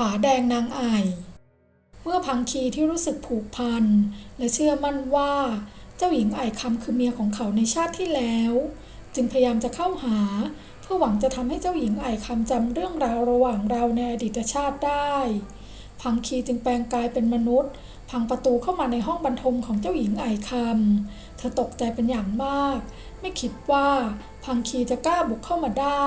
ผาแดงนางไอ เมื่อพังคีที่รู้สึกผูกพัน และเชื่อมั่นว่า เจ้าหญิงไอคำคือเมียของเขาในชาติที่แล้ว จึงพยายามจะเข้าหา เพื่อหวังจะทำให้เจ้าหญิงไอคำจำเรื่องราวระหว่างเราในอดีตชาติได้ พังคีจึงแปลงกายเป็นมนุษย์ พังประตูเข้ามาในห้องบรรทมของเจ้าหญิงไอคำเธอตกใจเป็นอย่างมาก ไม่คิดว่าพังคีจะกล้าบุกเข้ามาได้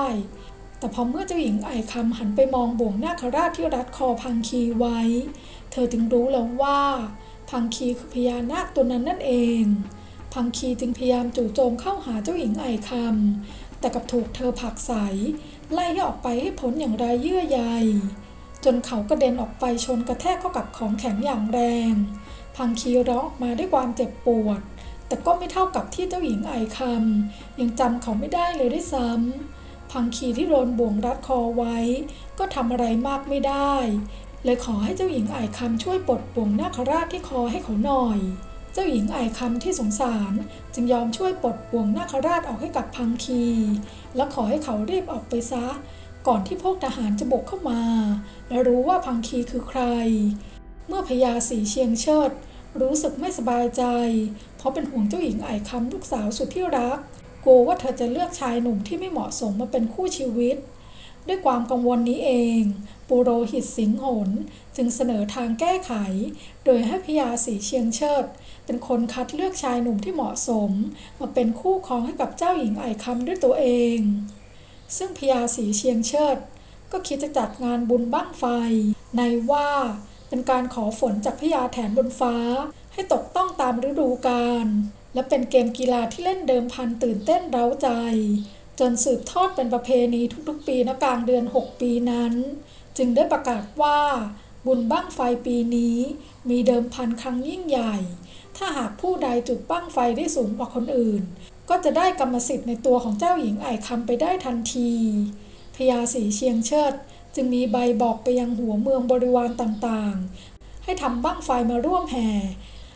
แต่พอเมื่อเจ้าหญิงไอคำหันไปมองบ่วงนาคราชที่รัดคอพังคีไว้ เธอจึงรู้แล้วว่า พังคีคือพญานาคตัวนั้นนั่นเอง พังคีจึงพยายามจู่โจมเข้าหาเจ้าหญิงไอคำแต่กับถูกเธอผลักใสไล่ให้ออกไปให้พ้นอย่างไรเยื่อใยจนเขากระเด็นออกไปชนกระแทกเข้ากับของแข็งอย่างแรง พังคีร้องออกมาด้วยความเจ็บปวด แต่ก็ไม่เท่ากับที่เจ้าหญิงไอคำยังจำเขาไม่ได้เลยด้วยซ้ำ พังคีที่โดนบ่วงรัดคอไว้ ก็ทำอะไรมากไม่ได้ เลยขอให้เจ้าหญิงไอคำช่วยปลดบ่วงนาคราชที่คอให้เขาหน่อย เจ้าหญิงไอคำที่สงสารจึงยอมช่วยปลดบ่วงนาคราชออกให้กับพังคี และขอให้เขารีบออกไปซะ ก่อนที่พวกทหารจะบุกเข้ามา และรู้ว่าพังคีคือใคร เมื่อพญาสีเชียงเชิด รู้สึกไม่สบายใจ เพราะเป็นห่วงเจ้าหญิงไอคำลูกสาวสุดที่รัก กลัวว่าเธอจะเลือกชายหนุ่มที่ไม่เหมาะสมมาเป็นคู่ชีวิต ด้วยความกังวลนี้เอง ปุโรหิตสิงหนจึงเสนอทางแก้ไข โดยให้พญาสีเชียงเชิด เป็นคนคัดเลือกชายหนุ่มที่เหมาะสม มาเป็นคู่ครองให้กับเจ้าหญิงไอคำด้วยตัวเอง ซึ่งพญาสีเชียงเชิด ก็คิดจะจัดงานบุญบั้งไฟ ในว่าเป็นการขอฝนจากพญาแถนบนฟ้า ให้ตกต้องตามฤดูกาล และเป็นเกมกีฬาที่เล่นเดิมพันตื่นเต้นเร้าใจ จนสืบทอดเป็นประเพณีทุกๆ ปีณกลางเดือน 6 ปีนั้น จึงได้ประกาศว่าบุญบั้งไฟปีนี้มีเดิมพันครั้งยิ่งใหญ่ ถ้าหากผู้ใดจุดบั้งไฟได้สูงกว่าคนอื่น ก็จะได้กรรมสิทธิ์ในตัวของเจ้าหญิงไอคำไปได้ทันทีพญาสีเชียงเชิด จึงมีใบบอกไปยังหัวเมืองบริวารต่างๆ ให้ทำบั้งไฟมาร่วมแห่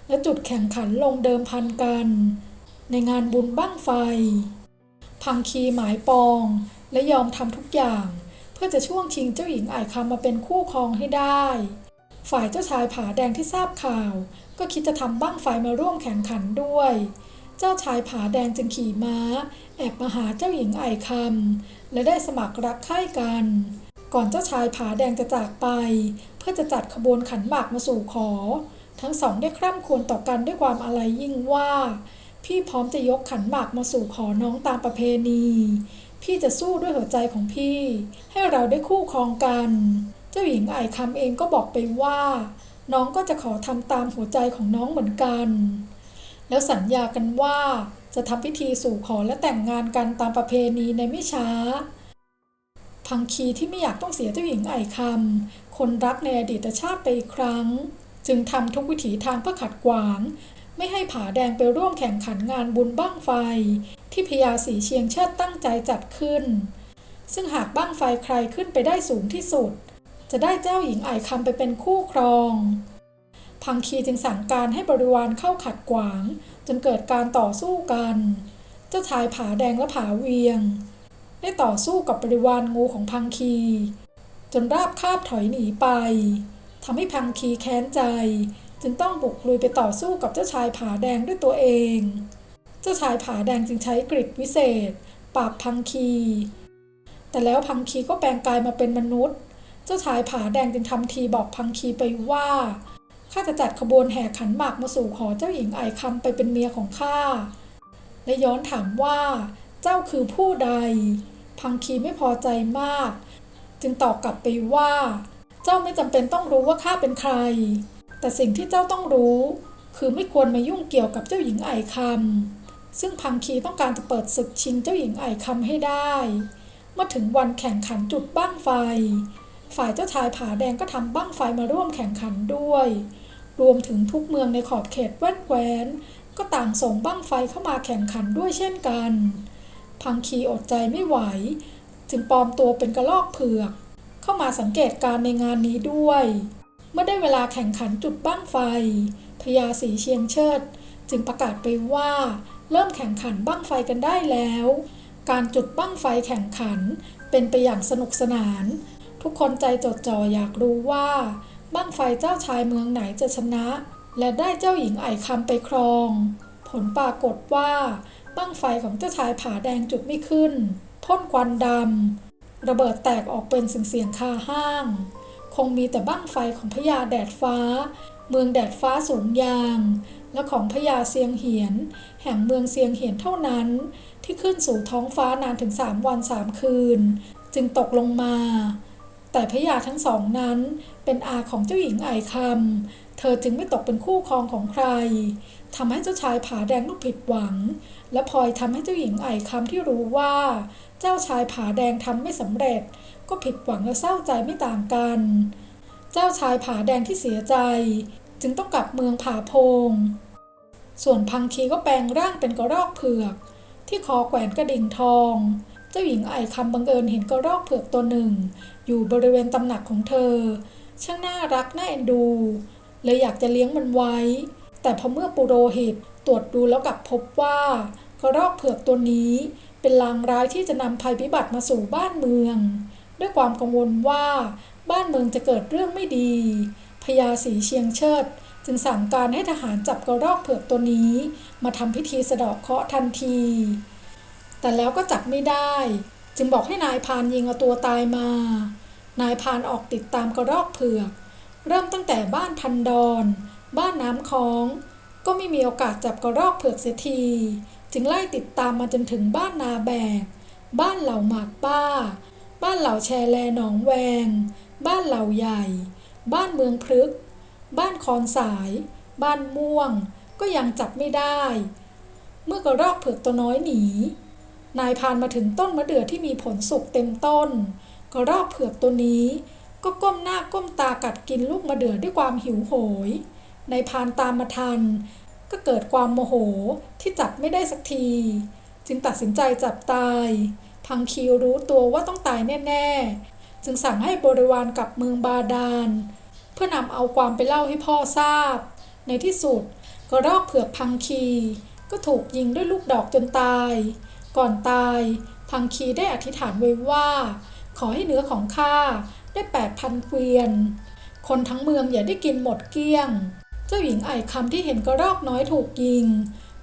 และจุดแข่งขันลงเดิมพันกัน ในงานบุญบั้งไฟ พังคีหมายปอง และยอมทำทุกอย่าง เพื่อจะช่วงชิงเจ้าหญิงไอคำมาเป็นคู่ครองให้ได้ ฝ่ายเจ้าชายผาแดงที่ทราบข่าว ก็คิดจะทำบั้งไฟมาร่วมแข่งขันด้วย เจ้าชายผาแดงจึงขี่ม้า แอบมาหาเจ้าหญิงไอคำและได้สมัครรักใคร่กันก่อนเจ้าชายผาแดงจะจากไป เพื่อจะจัดขบวนขันหมากมาสู่ขอ ทั้งสองได้คร่ำครวญต่อกันด้วยความอาลัยยิ่งว่า พี่พร้อมจะยกขันหมากมาสู่ขอน้องตามประเพณี พี่จะสู้ด้วยหัวใจของพี่ ให้เราได้คู่ครองกัน เจ้าหญิงไอคำเองก็บอกไปว่า น้องก็จะขอทำตามหัวใจของน้องเหมือนกัน แล้วสัญญากันว่าจะทำพิธีสู่ขอและแต่งงานกันตามประเพณีในไม่ช้า พังคีที่ไม่อยากต้องเสียเจ้าหญิงไอคำคนรักในอดีตชาติไปอีกครั้ง จึงทำทุกวิถีทางเพื่อขัดขวาง ไม่ให้ผาแดงไปร่วมแข่งขันงานบุญบ้างไฟ ที่พญาสีเชียงเชิดตั้งใจจัดขึ้น ซึ่งหากบ้างไฟใครขึ้นไปได้สูงที่สุด จะได้เจ้าหญิงไอคำไปเป็นคู่ครองพังคีจึงสั่งการให้บริวารเข้าขัดขวาง จนเกิดการต่อสู้กัน เจ้าชายผาแดงและผาเวียง ได้ต่อสู้กับบริวารงูของพังคี จนราบคาบถอยหนีไป ทำให้พังคีแค้นใจ จึงต้องบุกลุยไปต่อสู้กับเจ้าชายผาแดงด้วยตัวเอง เจ้าชายผาแดงจึงใช้กริดวิเศษ ปราบพังคี แต่แล้วพังคีก็แปลงกายมาเป็นมนุษย์ เจ้าชายผาแดงจึงทำทีบอกพังคีไปว่าข้าจะจัดขบวนแห่ขันหมากมาสู่ขอเจ้าหญิงไอคำไปเป็นเมียของข้า และย้อนถามว่า เจ้าคือผู้ใด พังคีไม่พอใจมาก จึงตอบกลับไปว่า เจ้าไม่จำเป็นต้องรู้ว่าข้าเป็นใคร แต่สิ่งที่เจ้าต้องรู้ คือไม่ควรมายุ่งเกี่ยวกับเจ้าหญิงไอคำซึ่งพังคีต้องการจะเปิดศึกชิงเจ้าหญิงไอคำให้ได้ เมื่อถึงวันแข่งขันจุดบ้างไฟ ฝ่ายเจ้าชายผาแดงก็ทำบ้างไฟมาร่วมแข่งขันด้วย รวมถึงทุกเมืองในขอบเขตแว่นแคว้นก็ต่างส่งบ้างไฟเข้ามาแข่งขันด้วยเช่นกัน พังคีอดใจไม่ไหว จึงปลอมตัวเป็นกระลอกเผือก เข้ามาสังเกตการในงานนี้ด้วย เมื่อได้เวลาแข่งขันจุดบ้างไฟพญาสีเชียงเชิด จึงประกาศไปว่า เริ่มแข่งขันบ้างไฟกันได้แล้ว การจุดบ้างไฟแข่งขันเป็นไปอย่างสนุกสนาน ทุกคนใจจดจ่ออยากรู้ว่าบ้างไฟเจ้าชายเมืองไหนจะชนะ และได้เจ้าหญิงไอคำไปครอง ผลปรากฏว่าบ้างไฟของเจ้าชายผาแดงจุดไม่ขึ้นพ่นควันดำ ระเบิดแตกออกเป็นเสียงๆคาห้าง คงมีแต่บ้างไฟของพญาแดดฟ้า เมืองแดดฟ้าสูงยาง และของพญาเซียงเหียน แห่งเมืองเซียงเหียนเท่านั้น ที่ขึ้นสู่ท้องฟ้านานถึงสามวันสามคืน จึงตกลงมา แต่พญาทั้งสองนั้นเป็นอาของเจ้าหญิงไอคำเธอจึงไม่ตกเป็นคู่ครองของใครทำให้เจ้าชายผาแดงลูกผิดหวัง และพลอยทำให้เจ้าหญิงไอคำที่รู้ว่า เจ้าชายผาแดงทำไม่สำเร็จ ก็ผิดหวังและเศร้าใจไม่ต่างกัน เจ้าชายผาแดงที่เสียใจ จึงต้องกลับเมืองผาโพง ส่วนพังคีก็แปลงร่างเป็นกระรอกเผือก ที่คอแขวนกระดิ่งทอง เจ้าหญิงไอคำบังเอิญเห็นกระรอกเผือกตัวหนึ่ง อยู่บริเวณตำหนักของเธอ ช่างน่ารักน่าเอ็นดูเลยอยากจะเลี้ยงมันไว้ แต่พอเมื่อปุโรหิตตรวจดูแล้วกลับพบว่า กระรอกเผือกตัวนี้เป็นลางร้ายที่จะนำภัยพิบัติมาสู่บ้านเมือง ด้วยความกังวลว่าบ้านเมืองจะเกิดเรื่องไม่ดีพญาสีเชียงเชิด จึงสั่งการให้ทหารจับกระรอกเผือกตัวนี้ มาทำพิธีสะเดาะเคราะห์ทันที แต่แล้วก็จับไม่ได้ จึงบอกให้นายพานยิงเอาตัวตายมา นายพานออกติดตามกระรอกเผือก เริ่มตั้งแต่บ้านทันดอน บ้านน้ำคอง ก็ไม่มีโอกาสจับกระรอกเผือกเสียที จึงไล่ติดตามมาจนถึงบ้านนาแบก บ้านเหล่าหมากป้า บ้านเหล่าแชแลหนองแวง บ้านเหล่าใหญ่ บ้านเมืองพฤกษ์บ้านคอนสาย บ้านม่วง ก็ยังจับไม่ได้ เมื่อกระรอกเผือกตัวน้อยหนี นายพานมาถึงต้นมะเดื่อที่มีผลสุกเต็มต้น กระรอกเผือกตัวนี้ก็ก้มหน้าก้มตากัดกินลูกมะเดื่อด้วยความหิวโหย นายพานตามมาทัน ก็เกิดความโมโหที่จับไม่ได้สักที จึงตัดสินใจจับตาย พังคีรู้ตัวว่าต้องตายแน่ ๆ จึงสั่งให้บริวารกลับเมืองบาดาล เพื่อนำเอาความไปเล่าให้พ่อทราบ ในที่สุดกระรอกเผือกพังคีก็ถูกยิงด้วยลูกดอกจนตาย ก่อนตายพังคีได้อธิษฐานไว้ว่า ขอให้เนื้อของข้าได้แปดพันเกวียน คนทั้งเมืองอย่าได้กินหมดเกลี้ยง เจ้าหญิงไอ่คำที่เห็นกระรอกน้อยถูกยิง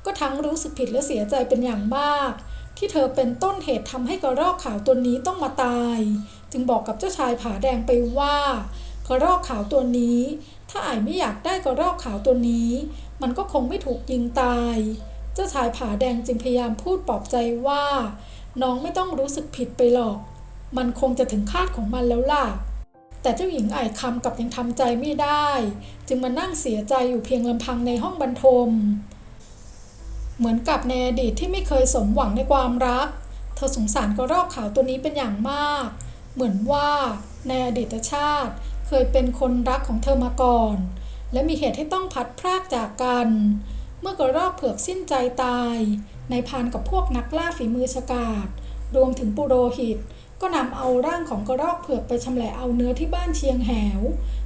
ก็ทั้งรู้สึกผิดและเสียใจเป็นอย่างมาก ที่เธอเป็นต้นเหตุทำให้กระรอกขาวตัวนี้ต้องมาตาย จึงบอกกับเจ้าชายผาแดงไปว่า กระรอกขาวตัวนี้ ถ้าไอไม่อยากได้กระรอกขาวตัวนี้ มันก็คงไม่ถูกยิงตาย เจ้าชายผาแดงจึงพยายามพูดปลอบใจว่า น้องไม่ต้องรู้สึกผิดไปหรอก มันคงจะถึงคาดของมันแล้วล่ะ แต่เจ้าหญิงไอ่คำกับยังทำใจไม่ได้ จึงมานั่งเสียใจอยู่เพียงลำพังในห้องบรรทม เหมือนกับในอดีตที่ไม่เคยสมหวังในความรัก เธอสงสารกระรอกขาวตัวนี้เป็นอย่างมาก เหมือนว่าในอดีตชาติ เคยเป็นคนรักของเธอมาก่อน และมีเหตุให้ต้องพัดพรากจากกัน เมื่อกระรอกเผือกสิ้นใจตาย ในพานกับพวกนักล่าฝีมือฉกาจรวมถึงปุโรหิต ก็นำเอาร่างของกระรอกเผือกไปชำแหละเอาเนื้อที่บ้านเชียงแหว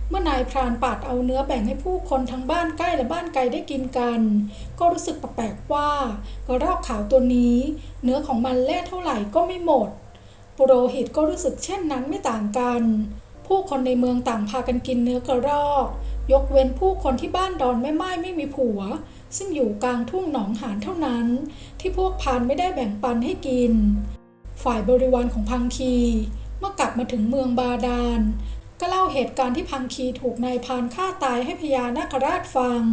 เมื่อนายพรานปาดเอาเนื้อแบ่งให้ผู้คนทั้งบ้านใกล้และบ้านไกลได้กินกัน ก็รู้สึกแปลกๆว่า กระรอกขาวตัวนี้ เนื้อของมันแล่เท่าไหร่ก็ไม่หมด ปุโรหิตก็รู้สึกเช่นนั้นไม่ต่างกัน ผู้คนในเมืองต่างพากันกินเนื้อกระรอก ยกเว้นผู้คนที่บ้านดอนแม่ไม้ไม่มีผัว ซึ่งอยู่กลางทุ่งหนองหานเท่านั้น ที่พวกพานไม่ได้แบ่งปันให้กิน ฝ่ายบริวารของพังคี เมื่อกลับมาถึงเมืองบาดาลก็เล่าเหตุการณ์ที่พังคีถูกนายพานฆ่าตายให้พญานาคราชฟัง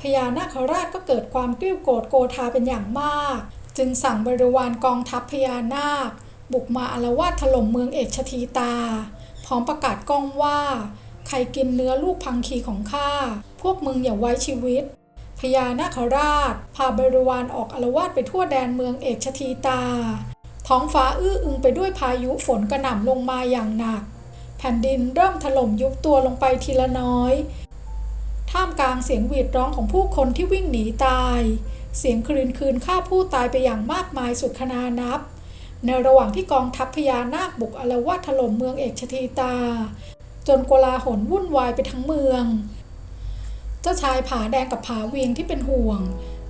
พญานาคราชก็เกิดความกลิ้วโกรธโกธาเป็นอย่างมาก จึงสั่งบริวารกองทัพพญานาค บุกมาอาละวาดถล่มเมืองเอกชทีตา พร้อมประกาศก้องว่า ใครกินเนื้อลูกพังคีของข้าพวกมึงอย่าไว้ชีวิตพญานาคราช พาบริวารออกอาละวาดไปทั่วแดนเมืองเอกชทีตา ท้องฟ้าอื้ออึงไปด้วยพายุฝนกระหน่ำลงมาอย่างหนัก แผ่นดินเริ่มถล่มยุบตัวลงไปทีละน้อย ท่ามกลางเสียงหวีดร้องของผู้คนที่วิ่งหนีตาย เสียงคลืนคืนฆ่าผู้ตายไปอย่างมากมายสุดคนานับ ในระหว่างที่กองทัพพญานาคบุกอาลวาดถล่มเมืองเอกชทีตา จนโกลาหลวุ่นวายไปทั้งเมือง เจ้าชายผาแดงกับผาเวียงที่เป็นห่วง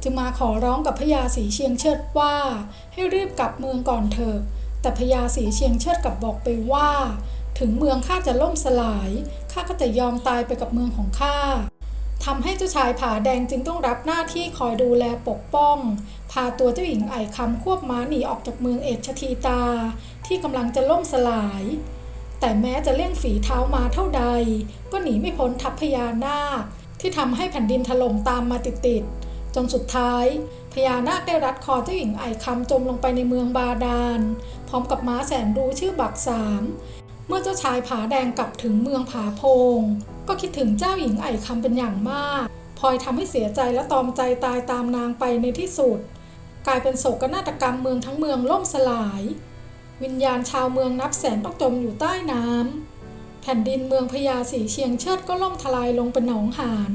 จึงมาขอร้องกับพญาสีเชียงเชิดว่า ให้รีบกลับเมืองก่อนเถอะ แต่พญาสีเชียงเชิดกลับบอกไปว่า ถึงเมืองข้าจะล่มสลายข้าก็จะยอมตายไปกับเมืองของข้าทำให้เจ้าชายผาแดงจึงต้องรับหน้าที่คอยดูแลปกป้อง พาตัวเจ้าหญิงไอคำควบม้าหนีออกจากเมืองเอชทีตา ที่กำลังจะล่มสลาย แต่แม้จะเลี่ยงฝีเท้ามาเท่าใด ก็หนีไม่พ้นทัพพญานาคที่ทำให้แผ่นดินถล่มตามมาติดๆ นสุดท้ายพญานาคได้รัดคอเจ้าหญิงไอ่คำจมลงไปในเมืองบาดาล พร้อมกับม้าแสนรู้ชื่อบักสามเมื่อเจ้าชายผาแดงกลับถึงเมืองผาโพง ก็คิดถึงเจ้าหญิงไอ่คำเป็นอย่างมากพลอยทำให้เสียใจและตอมใจตายตามนางไปในที่สุด กลายเป็นโศกนาฏกรรมเมืองทั้งเมืองล่มสลาย วิญญาณชาวเมืองนับแสนต้องจมอยู่ใต้น้ำแผ่นดินเมืองพญาสีเชียงเชิดก็ล่มทลายลงเป็นหนองหาน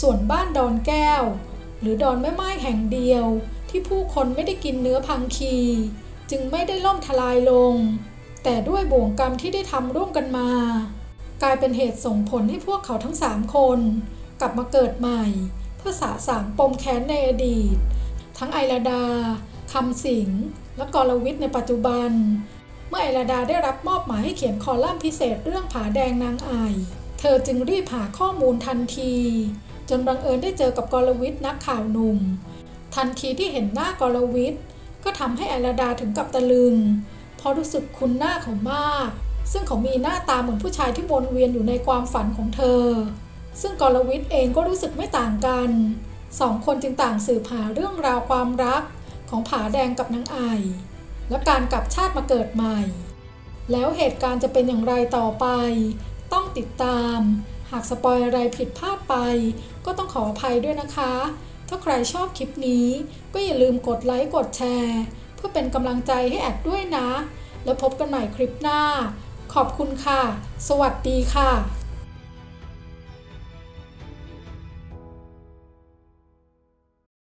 ส่วนบ้านดอนแก้ว หรือดอนแม่ไม้แห่งเดียว ที่ผู้คนไม่ได้กินเนื้อพังคี จึงไม่ได้ล่มทลายลง แต่ด้วยบ่วงกรรมที่ได้ทำร่วมกันมา กลายเป็นเหตุส่งผลให้พวกเขาทั้งสามคน กลับมาเกิดใหม่ เพื่อสาสางปมแค้นในอดีต ทั้งไอราดาคำสิงและกรวิทย์ในปัจจุบัน เมื่อไอราดาได้รับมอบหมายให้เขียนคอลัมน์พิเศษเรื่องผาแดงนางไอเธอจึงรีบหาข้อมูลทันที จนบังเอิญได้เจอกับกรวิทนักข่าวหนุ่ม ทันทีที่เห็นหน้ากรวิทก็ทำให้อราดาถึงกับตะลึง เพราะรู้สึกคุ้นหน้าเขามาก ซึ่งเขามีหน้าตาเหมือนผู้ชายที่วนเวียนอยู่ในความฝันของเธอ ซึ่งกรวิทเองก็รู้สึกไม่ต่างกันสองคนจึงต่างสืบหาเรื่องราวความรักของผาแดงกับนางไอ และการกลับชาติมาเกิดใหม่ แล้วเหตุการณ์จะเป็นอย่างไรต่อไป ต้องติดตาม หากสปอยอะไรผิดพลาดไป ก็ต้องขออภัยด้วยนะคะ ถ้าใครชอบคลิปนี้ ก็อย่าลืมกดไลค์กดแชร์ เพื่อเป็นกำลังใจให้แอดด้วยนะ แล้วพบกันใหม่คลิปหน้า ขอบคุณค่ะ สวัสดีค่ะ